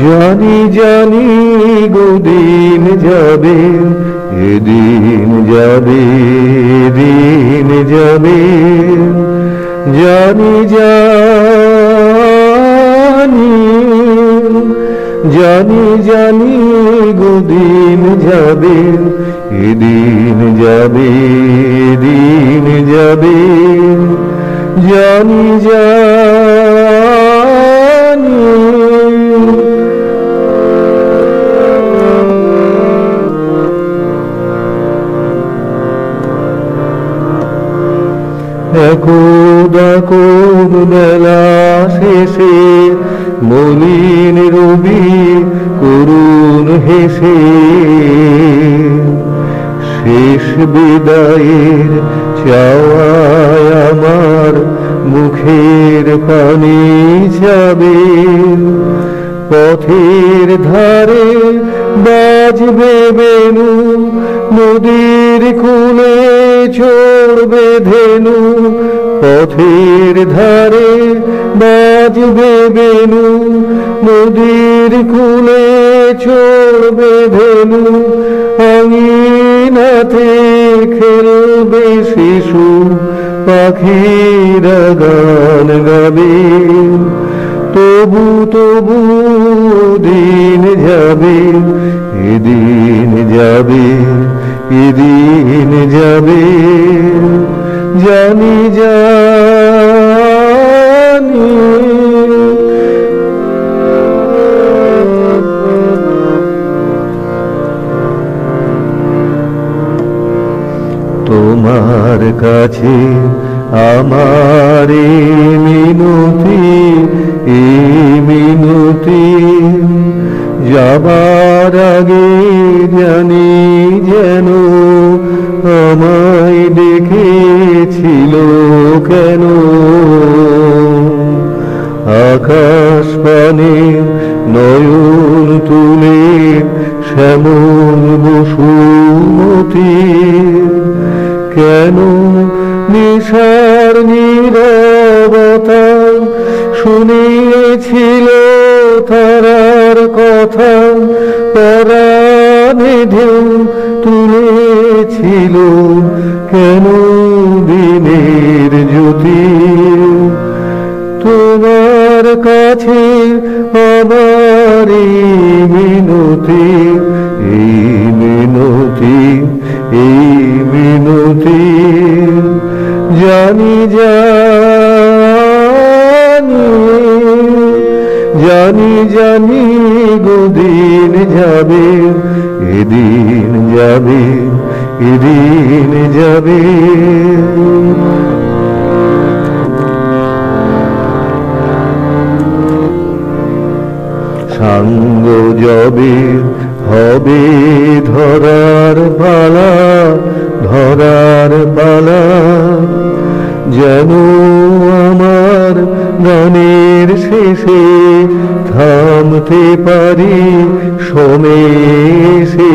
জানি জানি গোদিন যাবে, এদিন যাবে, দিন যাবে। জানি জানি জানি জানি গোদিন যাবে, এদিন যাবে, দিন যাবে। জানি জানি কোন বেলা শেষে, মলিন রবি করুণ হেসে। শেষ বিদায়ের চাওয়ায় আমার মুখের পানি যাবে। পথের ধারে পথের ধারে বাজবে বেনু, নদীর কুলে চড়বে ধেনু আঙিনাতে খেলবে শিশু, পাখিরা গান গাবে। তবু তবু দিন যাবে, এদিন যাবে এদিন যাবে। জানি জানি তোমার কাছে আমার মিনতি এই মিনতি যাবার আগে জানি যেন আমায় দেখেছিল কেন? আকাশ পানে নয়ন তুলে শ্যামল বসুমতি কেন নিশার নীরবতা? শুনিয়েছিল তারার কথা পরাণে ঢেউ তুলেছিল। কেন দিনের জ্যোতি? তোমার কাছে আমার মিনতি। এই জানি জানি গোদিন যাবে এদিন যাবে এদিন যাবে। সাঙ্গ যবে হবে ধরার গানের শেষে থামতে পারি সমেশে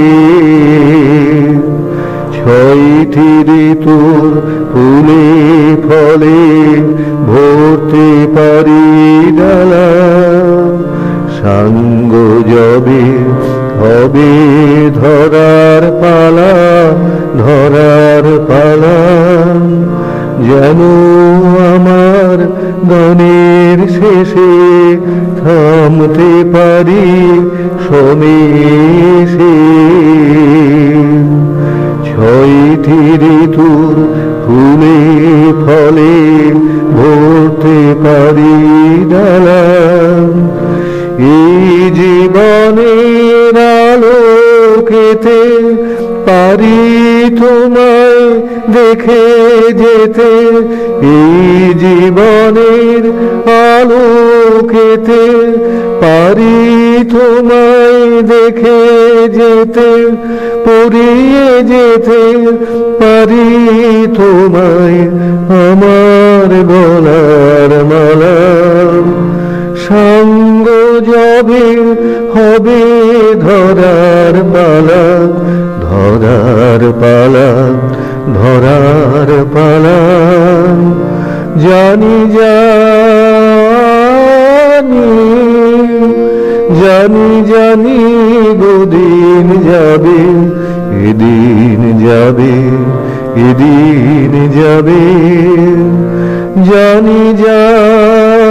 ছয়টি ঋতুর ফুলে ফলে ভরতে পারি ডালা। সাঙ্গ যবে, হবে ধরার গানের শেষে থামতে পারি সমেশে ছয়টি ঋতুর ফুলে ফলে ভরতে পারি ডালা। এই জীবনের আলোকেতে পারি তোমায় দেখে যেতে। এই জীবনের আলোকেতে পারি, তোমায় দেখে যেতে, পড়িয়ে যেতে পারি, তোমায় আমার গলার মালা। সঙ্গ যাবে হবে ধরার পালা ধরার পালা ধরার পালা। জানি জানি যাবে এদিন যাবে এদিন যাবে। জানি জানি